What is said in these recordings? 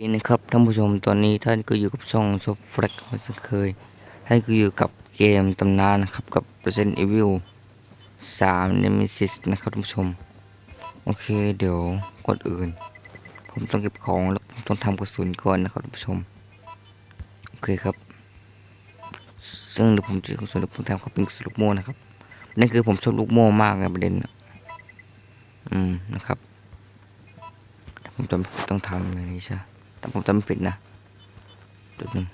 นี่นะครับท่านผู้ชมตอนนี้ท่านก็อยู่กับช่องซอฟแฟกเหมือนเคยท่านก็อยู่กับเกมตำนานนะครับกับ Resident Evil 3 Nemesis นะครับท่านผู้ชม โอเคเดี๋ยวก่อนอื่น ผมต้องเก็บของแล้วผมต้องทำกระสุนก่อนนะครับท่านผู้ชม โอเคครับ ซึ่งเดี๋ยวผมจะกระสุนเดี๋ยวผมทำเขาเป็นกระสุนลูกโม่นะครับนั่นคือผมชอบลูกโม่มากเลยประเด็นนะอืมนะครับ ผมจำต้องทำอย่างนี้ใช่ แต่ผมจำไม่ผิดนะจุดหนึ่ง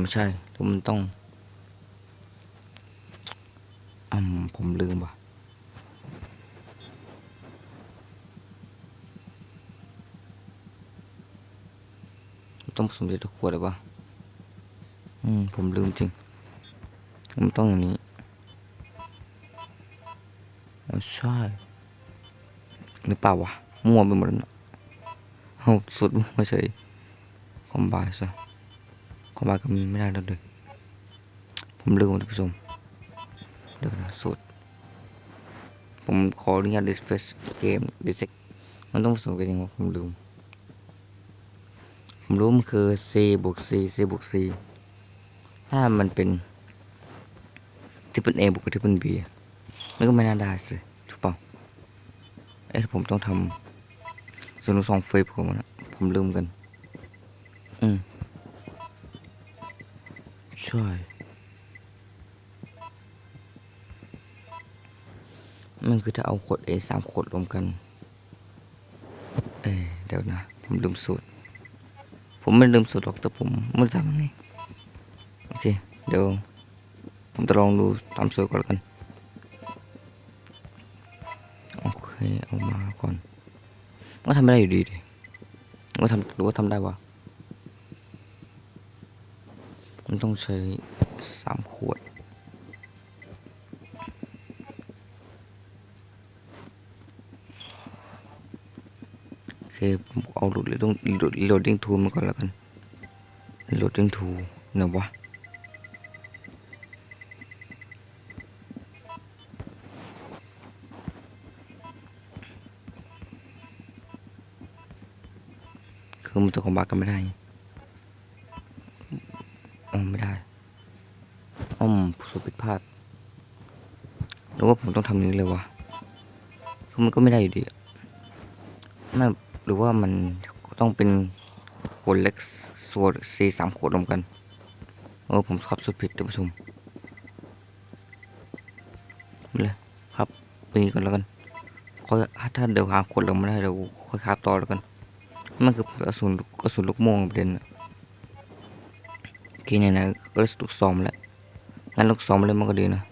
ไม่ใช่ทุมันต้องอืมผมลืมว่ะต้องผสมเด็ดขวดหรือเปล่าอืมผมลืมจริงมันต้องอย่างนี้อ๋อใช่หรือเปล่าวะ มั่วไปหมดแล้วนะเอาสุดไม่ใช่คอมบายซะคอมบายก็มีไม่ได้แล้วเลยผมลืมท่านผู้ชมเดี๋ยวนะสุดผมขออนุญาตดิสเพสเกมดิสมันต้องผสมกันยังไงวะผมลืมผมรู้มันคือ C บวก C C บวก C ถ้ามันเป็นที่เป็น A บวกกับที่เป็น B มันก็ไม่น่าได้สิถูกเปล่าเอ๊ะผมต้องทำ ส่วนสองเฟซผมนะผมลืมกัน อืม ใช่ มันคือถ้าเอาขวด A สามขวดรวมกัน เอ้ยเดี๋ยวนะ ผมลืมสูตร ผมไม่ลืมสูตรหรอกแต่ผมไม่รู้ทำยังไงโอเค เดี๋ยว ผมจะลองดูตามสูตรก่อนแล้วกัน โอเค เอามาก่อน ก็ทำไม่ได้อยู่ดีดิก็ทำหรือว่าทำได้วะมันต้องใช้สามขวดโอเคผมเอาโหลดโหลดโหลดดิ้งทูมาก่อนแล้วกันโหลดดิ้งทูไหนวะ คือมันจะคอมบากันไม่ได้อ๋อไม่ได้อ๋อมสุดผิดพลาดหรือว่าผมต้องทำอย่านี้เลยวะคือมันก็ไม่ได้อยู่ดีไม่หรือว่ามันต้องเป็นขวดเล็กส่วนซีสามขวดรวมกันเออผมขับสุดผิดท่านผู้ชมไม่เลยครับไปนี้ก่อนแล้วกันค่อยถ้าเดี๋ยวหาขวดลงไม่ได้เดี๋ยวค่อยคาบต่อแล้วกัน มันคือกระสุนกระสุนลูกโม่งประเด็นนะโอเคไหนะก็ลูกซอมแล้วงั้นลูกซอมเลยมันก็ดีนะ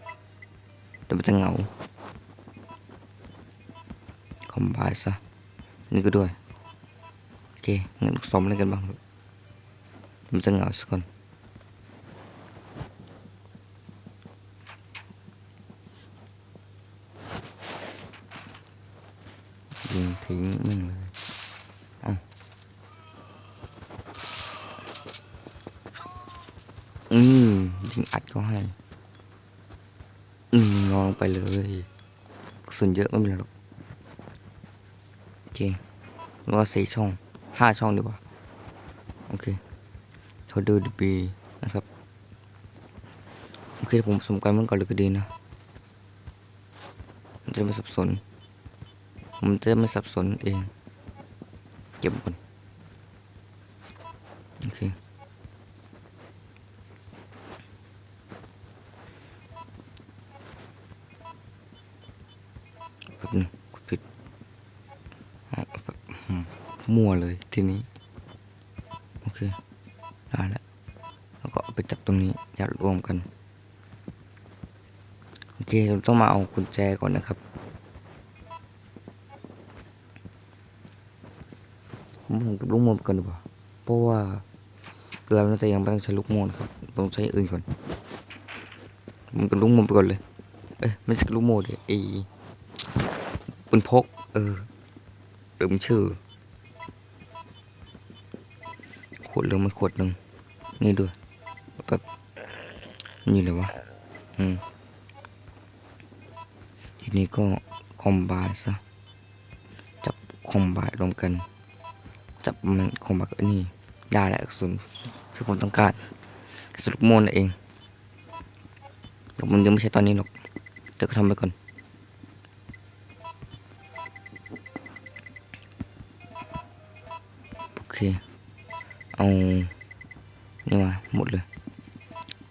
แต่มันจะเหงาคอมบายซะนี่ก็ด้วยโอเคงั้นลูกซอมเล่นกันบ้างมันจะเหงาสักคนยิงทิ้งมึงเลย อืมยิงอัดก็ให้ อืมนอนลง ไปเลยกระสุนเยอะไม่เป็นไรหรอกโอเคแล้วก็สี่ช่องห้าช่องดีกว่า โอเคทรดูดีบีนะครับ โอเคผมสมกันมันก่อนเลยก็ดีนะมันจะไม่สับสน ผมจะไม่สับสนเอง เก็บก่อนโอเค แป๊บนึงกดผิดอะแบบอื มั่วเลยทีนี้ โอเคได้แล้วแล้วก็ไปจับตรงนี้ยัดรวมกัน โอเคเราต้องมาเอากุญแจก่อนนะครับผมผมกับลูกโม่กันดีกว่าเพราะว่าเราน่าจะยังไม่ต้องใช้ลูกม่นะครับต้องใช้อื่นก่อนผมกับลูกโม่ไปก่อนเลย เอ้ยไม่ใช่ลูกโม่ดิไอปืนพก เออลืมชื่อ วดเหลืองมาขวดหนึ่งนี่ด้วยแบบนี่เลยวะอืมทีนี้ก็คอมบายซะจับคอมบายรวมกัน จับมันคอมบายกับอันนี่ได้แหละกระสุนที่ผมต้องการกระสุนลูกโม่นั่นเองแต่มันยังไม่ใช่ตอนนี้หรอกแต่ก็ทำไปก่อน เอานี่มาหมดเลย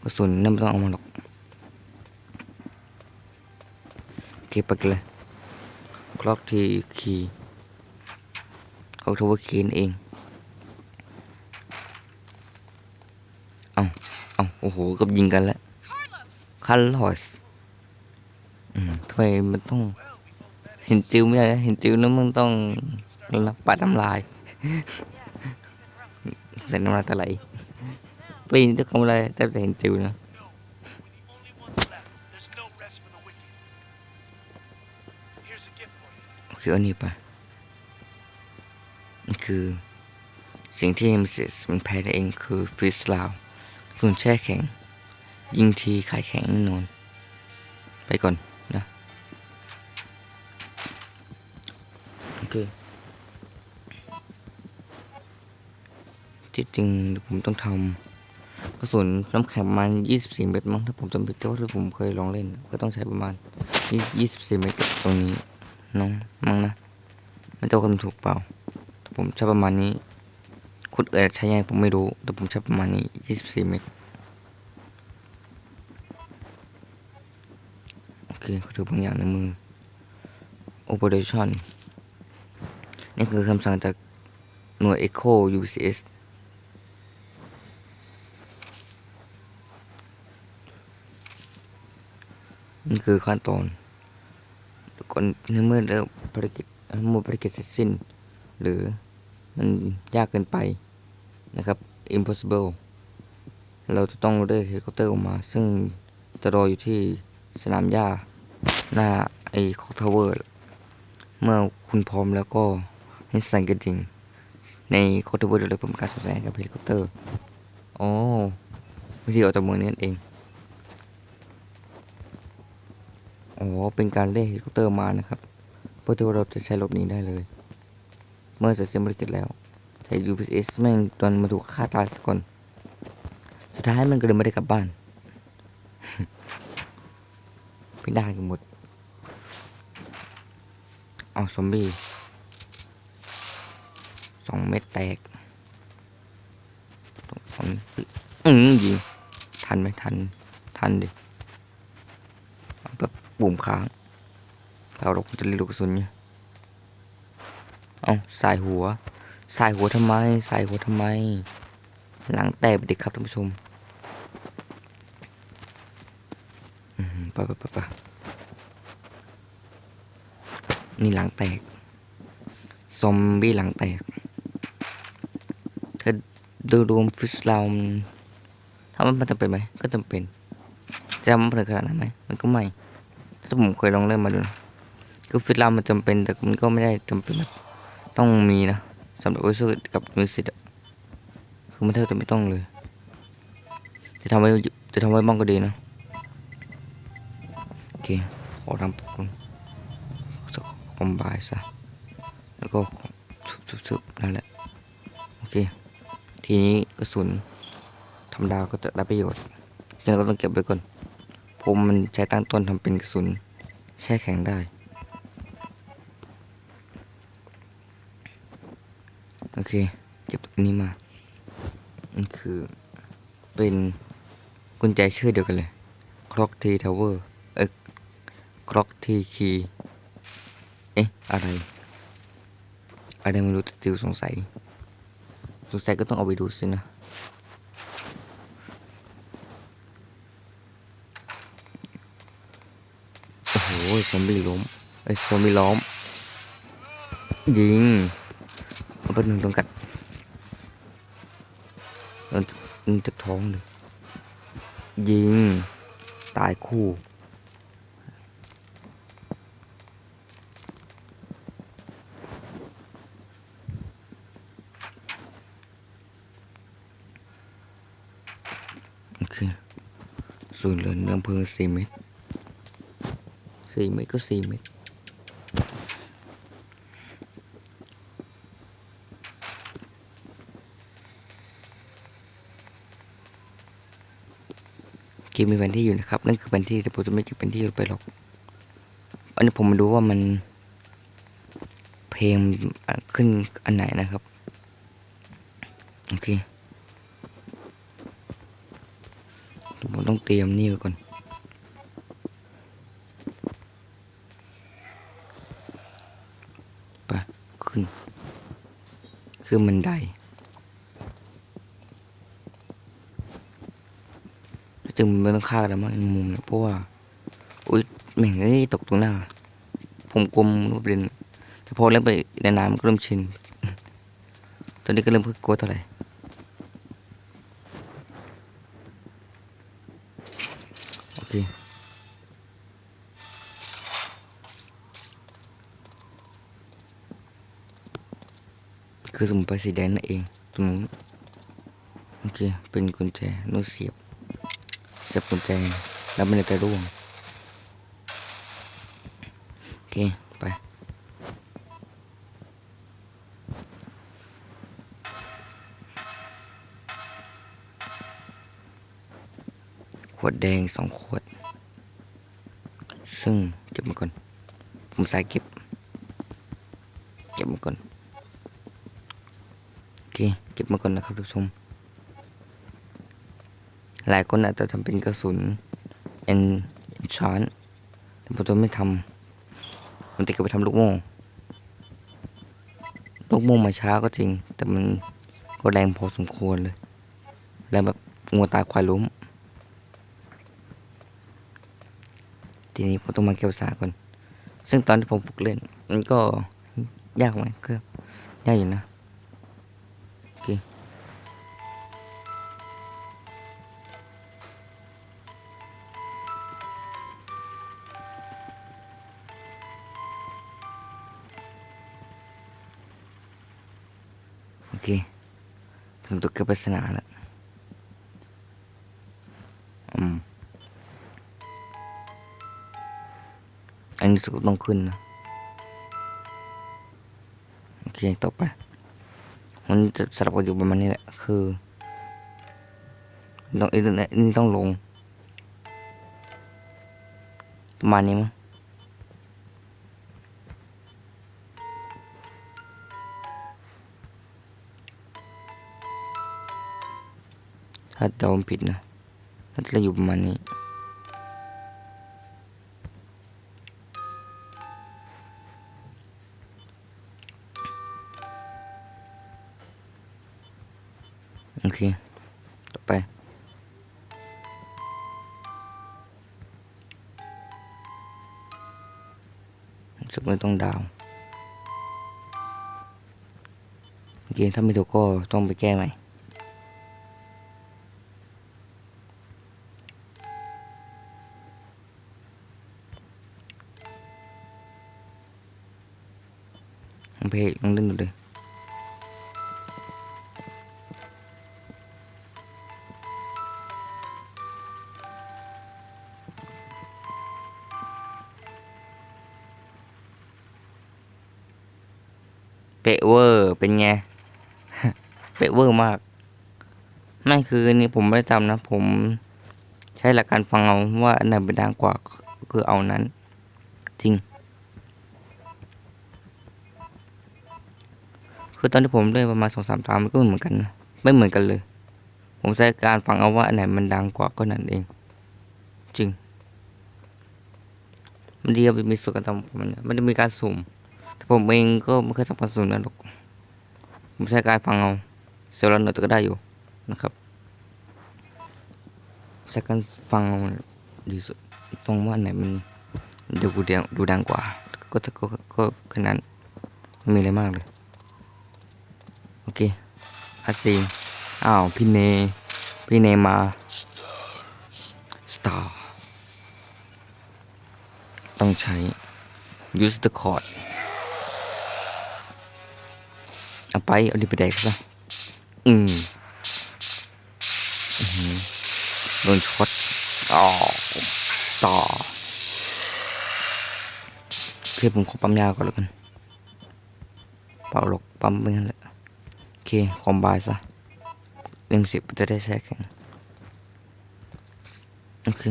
กระสุนนั่นไม่ต้องเอามาหรอกเก็บไปเลยคล็อกทีคีเขาทว่าคีนเองเอาเอาโอ้โหกับยิงกันแล้วคันลอสอืมทำไมมันต้องเห็นจิวไม่ได้เห็นจิวแล้วมันต้องรับปัดน้ำลาย ใส่น้ำลายตะไหลปีนจะทำอะไรแต่จะเห็นจิวนะ There's no rest for the wicked. Here's a gift for you. โอเคเอานี่ไปนี่คือ สิ่งที่มันเสมันแพ้ได้เองคือฟรีสลาวส่วนแช่แข็ง ยิงทีขายแข็งแน่นอน ไปก่อนนะ โอเค ที่จริงผมต้องทำกระสุนน้ำแข็งประมาณ24 เมตรมั้งถ้าผมจำไม่ผิดแต่ว่าที่ผมเคยลองเล่น ก็ต้องใช้ประมาณ 24 เมตรตรงนี้น้องมั้งนะไม่ต้องคำถูกเปล่าแต่ผมใช้ประมาณนี้คุณเอ๋ใช้ยังไงผมไม่รู้ แต่ผมใช้ประมาณนี้ 24 เมตร โอเคเขาถือบางอย่างในมือ Operation นี่คือคำสั่งจากหน่วย Echo UCS นี่คือขั้นตอนก่อนในเมื่อเราภารกิจมื่อภารกิจเสร็จสิ้น หรือมันยากเกินไปนะครับ impossible เราจะต้องเรียกเฮลิคอปเตอร์ออกมา ซึ่งจะรออยู่ที่สนามหญ้าหน้าไอ้คอทาวเวอร์ เมื่อคุณพร้อมแล้วก็ให้สั่นกระดิ่ง ในคอทาวเวอร์เลยผมการส่งสัญญาณกับเฮลิคอปเตอร์ อ๋อวิธีออกจากเมืองนี้นั่นเอง อ๋อ เป็นการเรียกเฮลิคอปเตอร์มานะครับ เพื่อที่ว่าเราจะใช้หลบนี้ได้เลย เมื่อเสร็จสิ้นภารกิจแล้วแต่ UPS แม่งตอนมาถูกฆ่าตายสักก่อน สุดท้ายมันก็เลยไม่ได้กลับบ้านไม่ได้กันหมด เอาซอมบี้สองเม็ดแตกสองนี้อืมยิงทันไหมทัน ทันดิ บุ่มค้างเราเราจะเรีลูกกระสุนเนี่ยเอาสายหัว สายหัวทำไม สายหัวทำไม หลังแตกไปดิครับท่านผู้ชมอืมไปไปไปไปนี่หลังแตก ซอมบี้หลังแตก ถ้าดูรวมฟิสเรามันถ้ามันจำเป็นไหม ก็จำเป็นจะมันเป็นขนาดนั้นไหม มันก็ไม่ ถ้าผมเคยลองเล่นมาดูนะคือฟิสเรามันจำเป็นแต่มันก็ไม่ได้จำเป็นต้องมีนะสำหรับไว้ช่วยกับมิวสิตอะคือมันแทบจะไม่ต้องเลย จะทำไว้จะทำไว้บ้างก็ดีนะโอเคขอทำปุ่มสักคอมบายซะแล้วก็ซึบๆนั่นแหละโอเค ทีนี้กระสุนธรรมดาก็จะได้ประโยชน์ฉะนั้นก็ต้องเก็บไว้ก่อน มมันใช้ตั้งต้นทำเป็นกระสุนแช่แข็งได้ โอเค เก็บอันนี้มา มันคือเป็นกุญแจชื่อเดียวกันเลย Clock T Tower เอ้ย Clock T Key เอ๊ะ อะไร อะไรไม่รู้ติวสงสัย สงสัยก็ต้องเอาไปดูสินะ โอ้โหซอมบี้ล้มไอ้ยซอมบี้ล้อม ยิงมันเป็นหนึ่งตรงกัดมันมันจะท้องเลยยิง ตายคู่โอเคส่วนเหลือน้ำเพลิงสี่เม็ด สี่เมตรก็สี่เมตรเกมมีแผนที่อยู่นะครับ นั่นคือแผนที่แต่ผมจะไม่จิบแผนที่ไปหรอก อันนี้ผมมาดูว่ามัน เพลงขึ้นอันไหนนะครับ โอเคผมต้องเตรียมนี่ไปก่อน คือมันไดจึงไม่ต้องฆ่าแล้วมั้งมุมเนี่ยเพราะว่าอุ้ยแม่งเอ้ยตกตรงหน้า ผมกลมรูปเด่นแต่พอเล่นไปในน้ำก็เริ่มชิน ตอนนี้ก็เริ่มเพิ่งกลัวเท่าไหร่ โอเค คือสมุนไพรสีแดงนั่นเองตรงนู้นโอเค เป็นกุญแจนู้นเสียบเสียบกุญแจแล้วมันจะร่วงโอเค ไปขวดแดงสองขวด ซึ่งเก็บมาก่อน ผมใส่เก็บ เก็บมาก่อน เค เก็บมาก่อนนะครับทุกชม หลายคนอาจจะทำเป็นกระสุนเอ็นชานแต่ผมจะไม่ทำผมจะเก็บไปทำลูกโม่ลูกโม่มาช้าก็จริง แต่มันก็แรงพอสมควรเลยแรงแบบงัวตายควายล้ม ทีนี้ผมต้องมาเก็บสาก่อน ซึ่งตอนที่ผมฝึกเล่น มันก็ยากไหมก็ยากอยู่นะ ถึงตัวเก็บปริศนาแล้วอืม อันนี้สุดต้องขึ้นนะ โอเคต่อไปมันจะสลับกันอยู่ประมาณนี้แหละ คือต้องอันนี้อันนี้ต้องลง ประมาณนี้มั้ง ถ้าเดาไม่ผิดนะน่าจะอยู่ประมาณนี้ โอเค ต่อไปสึกไม่ต้องดาวโอเคถ้าไม่ถูกก็ต้องไปแก้ใหม่ เป๊ะเวอร์เป็นไง เป๊ะเวอร์มากไม่คือนี่ผมไม่ได้จำนะ ผมใช้หลักการฟังเอาว่าอันไหนเป็นดังกว่าคือเอานั้นจริงคือตอนที่ผมเล่นประมาณสองสามตามมันก็เหมือนกันนะไม่เหมือนกันเลย ผมใช้การฟังเอาว่าอันไหนมันดังกว่าก็นั่นเอง จริง มันดีอะมีส่วนการทำมันมันจะมีการสุ่ม แต่ผมเองก็ไม่เคยทำการสุ่มนะหรอกผมใช้การฟังเอาเซลล์ละหน่อยก็ได้อยู่นะครับใช้การฟังเอาดีสุดฟังว่าไหนมันดูดังดูดังกว่า ก็ก็ก็ก็แค่นั้นไม่มีอะไรมากเลย โอเคอาซีอ้าว พี่เน พี่เนมา สตาร์ ต้องใช้ use the cord ไป เอาดิไปแดกซะอืมอื้อหือโดนช็อตอ๋อต่อโอเคผมขอปั๊มยาก่อนแล้วกัน เปล่าหรอกปั๊มไปงั้นแหละโอเคคอมบายซะเล่มสิบจะได้แช่แข็ง โอเค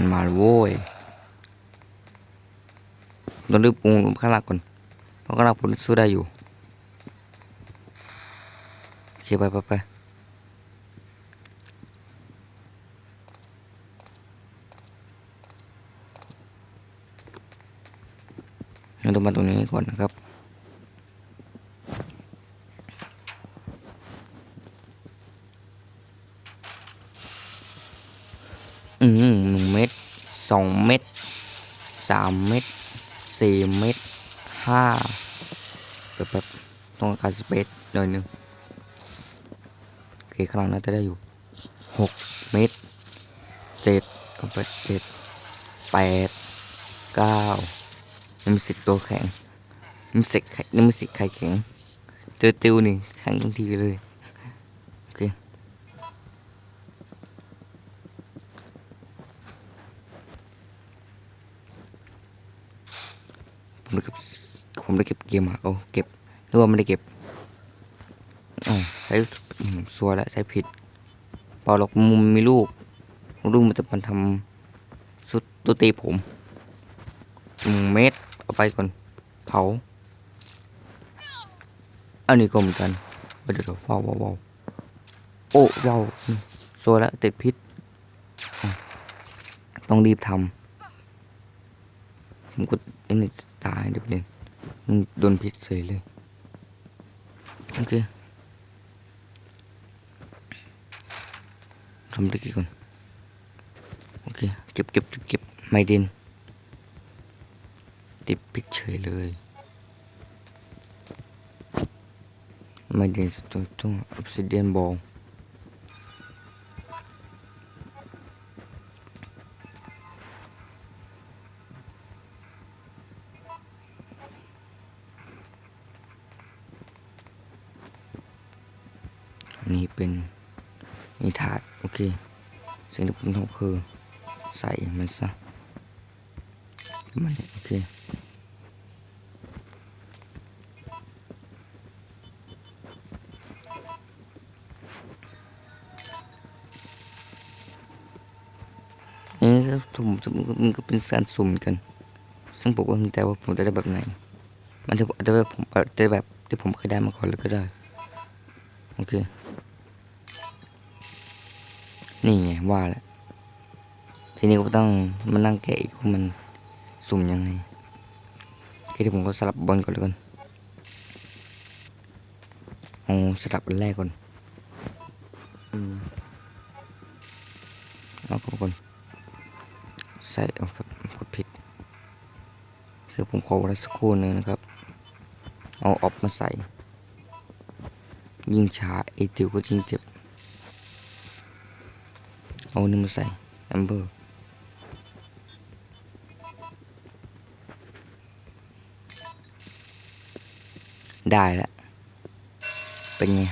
มันมาโว้ยต้องรีบปรุงข้างหลังก่อนเพราะข้างหลังผมสู้ได้อยู่โอเคไปไปไปเราต้องมาตรงนี้ก่อนนะครับ อืมหนึ่งเม็ดสอง เม็ดสามเม็ดสี่เม็ดห้าแบบแบบต้องการสเปซหน่อยหนึงโอเคข้างหลังน่าจะได้อยู่หกเม็ดเจ็ดเอาไปเจ็ดแปดเก้านี่มีสิทธิ์ตัวแข็งนี่มีสิทธิ์ไข่นี่มีสิทธิ์ไข่แข็งเจอติวหนึ่งแข็งทันทีเลยโอเค ผม ได้เก็บผมได้เก็บเกมมาโอ้เก็บนึกว่าไม่ได้เก็บอ๋อใช้สัวแล้วใช้ผิดเปล่าหรอกมุมมีลูกลูกมันจะมันทำสุดตัวตีผมหนึ่งเมตรเอาไปก่อนเผาอันนี้ก็เหมือนกันเดี๋ยวเดี๋ยวว้าวว้าวาโอ้ว้าวอืมสัวแล้วติดพิษ ต้องรีบทำ ผมก็ไอ้นี่ตายเดี๋ยวเลยมันโดนพิษเสยเลย โอเคทำได้กี่คนโอเค เก็บเก็บเก็บเก็บไม่ดิน ติดพิษเฉยเลย ไม่ดินตัวตัวออฟซิเดียนบอล คือใส่มันซะมันโอเคนี่ก็ผมมันก็เป็นการสุ่มกัน ซึ่งผมก็ไม่แน่ว่าผมจะได้แบบไหน มันจะจะแบบผมจะแบบที่ผมเคยได้มาก่อนเลยก็ได้ โอเค นี่ไงว่าแหละ ทีนี้ก็ต้องมานั่งแกะอีกว่ามันสุ่มยังไงโอเคที่ผมก็สลับบอลก่อนแล้วกันเอาสลับอันแรกก่อนอืมแล้วก็ก่อนใส่เอาแบบกดผิด คือผมขอเวลาสักครู่หนึงนะครับ เอาออฟมาใส่ ยิ่งช้าไอติวก็ยิ่งเจ็บ เอานี่มาใส่แอมเบอร์ ได้แล้วเป็นไง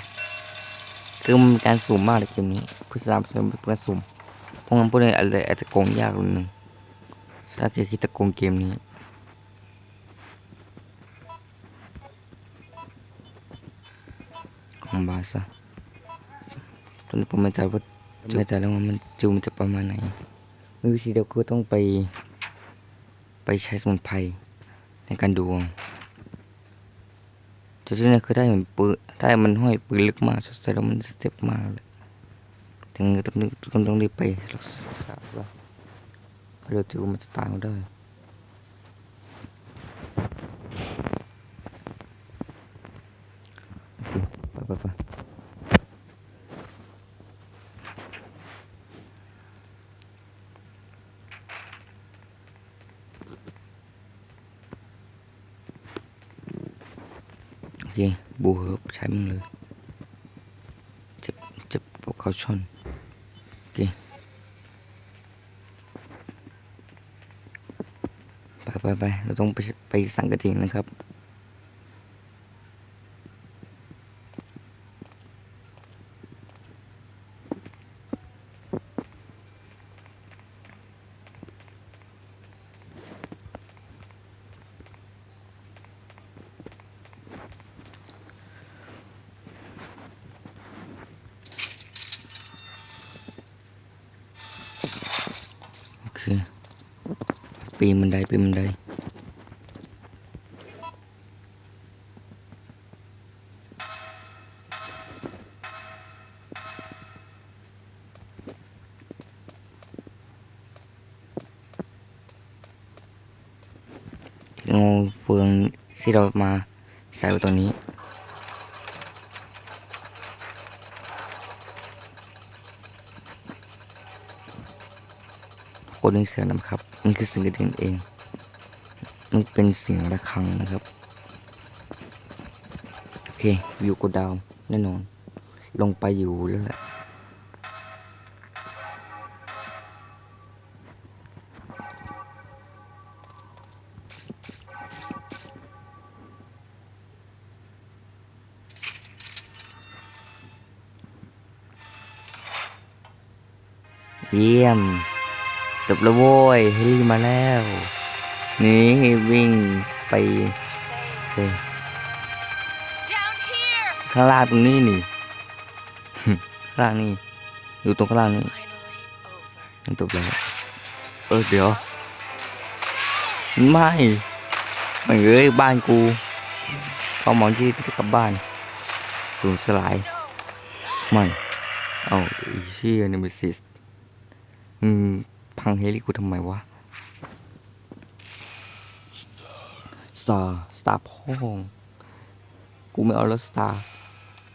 คือมันการสุ่มมากเลยเกมนี้พุทธศาสนาเป็นการสุ่มเพราะงั้นพวกนี้อะไรอาจจะโกงยากนิดนึงถ้าเกิดคิดจะโกงเกมนี้ของบาซ่าตอนนี้ผมไม่ใจว่าไม่ใจแล้วว่ามันจิวมันจะประมาณไหนมีวิธีเดียวคือต้องไป ไปใช้สมุนไพรในการดู เอาแต่ที่นี่คือได้เหมือนปืนได้มันห้อยปืนลึกมากใส่แล้วมันสเต็ปมากเลยถึงต้องรีบต้องต้องรีบไปรักษาซะเพราะเดี๋ยวจิวมันจะตายก็ได้ไปไปไป เคบูเฮิร์บใช้มึงเลยเจ็บเจ็บพวกเขาชนโอเคไปไปไปเราต้องไปไปสังกะทิงนะครับ ปีนบันไดปีนบันไดงูเฟืองที่เรามาใส่ไว้ต รงนี้โคดเสียงนะครับมันคือสิ่งกระดิ่งเอง มันเป็นเสียงระฆังนะครับโอเควิวกดดาวแน่นอน ลงไปอยู่แล้วแหละเยี่ยม จบแล้วโว้ยเฮลี่มาแล้ว นี่วิ่งไปเซข้างล่างตรงนี้นี่ข้างล่างนี่อยู่ตรงข้างล่างนี่มันจบแล้วเออเดี๋ยวไม่ไม่เอ้ยบ้านกูเขามองที่จะกลับบ้านสูญสลายไม่เอาอ้เชี่ยเนมิซิสอืม พังเฮลิกูทำไมวะ สตาร์ สตาร์พ่องกูไม่เอาแล้วสตาร์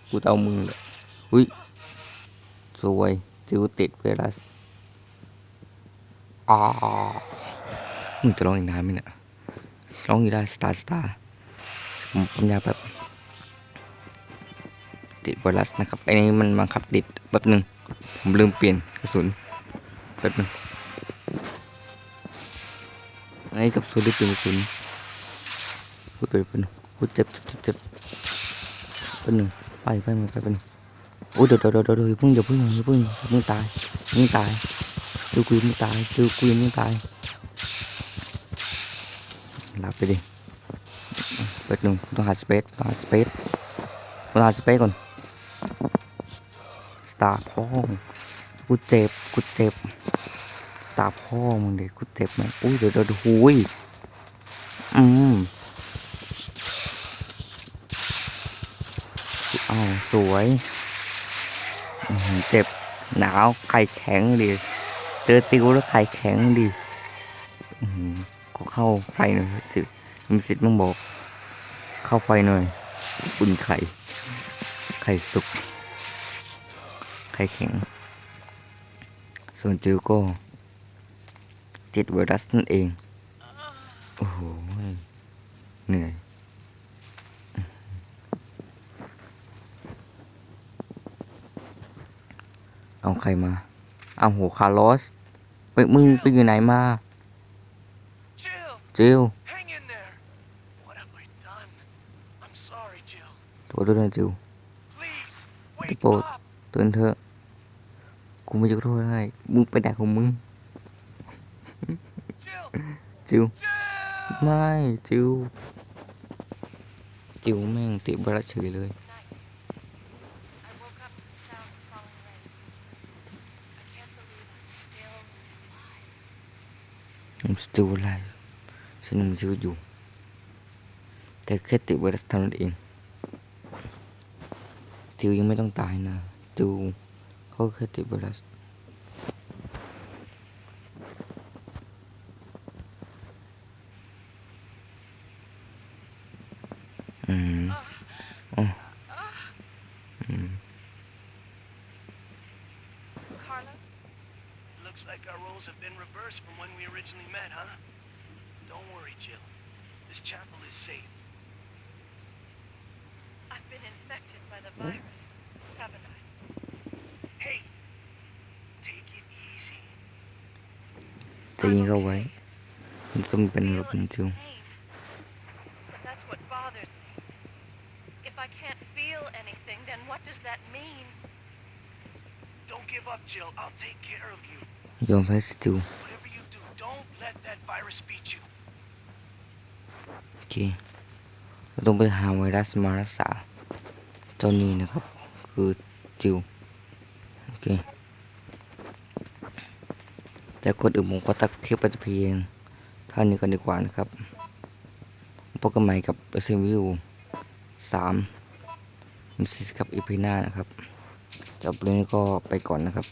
กูจะเอามึงเลยอุ้ย สวยจิวติดไวรัสอ่ามึงจะร้องอีกนานไหมเนี่ยร้องอยู่ได้สตาร์ สตาร์ผมปัญญาแบบติดไวรัสนะครับไอ้นี้มันบังคับติดแป๊บหนึ่งผมลืมเปลี่ยนกระสุนแป๊บหนึ่ง ไอ้กับสุนได้เป็นสุนพูดไปแป๊บหนึงพูดเจ็บเจ็บเจ็บเจ็บแป๊บหนึ่งไปไปไปไปแป๊บหนึงโอ้เดี๋ยวเดี๋ยวเดี๋ยวเดี๋ยวเพิ่งอย่าเพิ่งอย่าเพิ่งอย่าเพิ่งตายอย่าเพิ่งตายเจอกูยังไม่ตายเจอกูยังไม่ตายหลับไปดิแป๊บหนึ่งต้องหาสเปซต้องหาสเปซต้องหาสเปซก่อนสตาร์พ่องกูเจ็บกูเจ็บ ตาพ่อมึงเด็กกูเจ็บไหมอุ้ยเดี๋ยวเดี๋ยวดูหุยอืมอ้าวสวยเจ็บหนาวไข่แข็งดิเจอติวแล้วไข่แข็งดิอื้อหือขอเข้าไฟหน่อยจิมีสิทธิ์มึงบอก เข้าไฟหน่อยอุ่นไข่ ไข่สุก ไข่แข็ง ส่วนจิวก็ ติดไวรัสนั่นเอง โอ้โห เหนื่อย เอาใครมา เอาโหคาร์ลอสไปมึงไปอยู่ไหนมา Jill, จิว hang in there. What have I done? I'm sorry, Jill. ตัวด้วยนะจิว Please, The wake boat. up. ตื่นเถอะกูไม่จะขอโทษให้มึงไปไหนของมึง Jill, จิวไม่จิวจิวแม่งติบระเฉยเลยผมสตูไรฉันยังมีชีวิตอยู่แต่แค่ติบระสท่านั้นเองจิวยังไม่ต้องตายนะจิวเขาแค่ติบระ จะยิงเข้าไว้ มันต้องเป็นระบบจิว pain. But that's what bothers me. If I can't feel anything, then what does that mean? Don't give up, Jill. I'll take care of you. ยอมแพ้สติว Whatever you do, don't let that virus beat you. โอเคเราต้องไปหาไวรัสมารักษาเจ้านี้นะครับ คือจิวโอเค แต่คนอื่นผมก็ตักคลิปไปแต่เพียงเท่านี้ก่อนดีกว่านะครับพบกันใหม่กับ Resident Evil 3มิสซิสกับอีพีหน้านะครับจบเรื่องนี้ก็ไปก่อนนะครับ